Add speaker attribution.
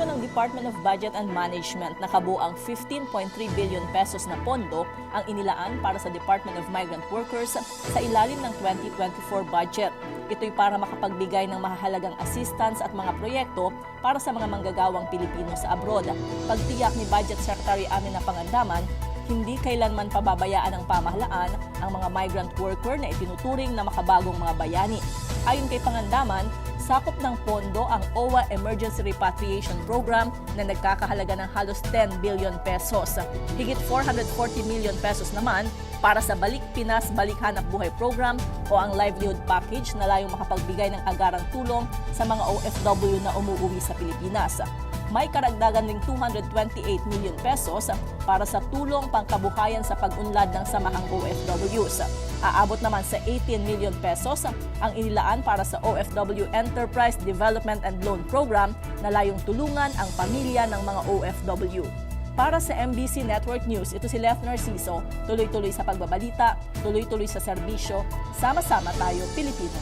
Speaker 1: Inanunsyo ng Department of Budget and Management na kabuang 15.3 billion pesos na pondo ang inilaan para sa Department of Migrant Workers sa ilalim ng 2024 budget. Ito'y para makapagbigay ng mahalagang assistance at mga proyekto para sa mga manggagawang Pilipino sa abroad. Pagtiyak ni Budget Secretary Amina Pangandaman, hindi kailanman pababayaan ng pamahalaan ang mga migrant worker na itinuturing na makabagong mga bayani. Ayon kay Pangandaman, sakop ng pondo ang OWA Emergency Repatriation Program na nagkakahalaga ng halos 10 billion pesos. Higit 440 million pesos naman para sa Balik Pinas Balik Hanap Buhay Program o ang Livelihood Package na layong makapagbigay ng agarang tulong sa mga OFW na umuwi sa Pilipinas may karagdagan ding 228 million pesos para sa tulong pangkabuhayan sa pag-unlad ng samahang OFWs. Aabot naman sa 18 million pesos ang inilaan para sa OFW Enterprise Development and Loan Program na layong tulungan ang pamilya ng mga OFW. Para sa MBC Network News, ito si Lef Narciso, tuloy-tuloy sa pagbabalita, tuloy-tuloy sa serbisyo, sama-sama tayo Pilipino.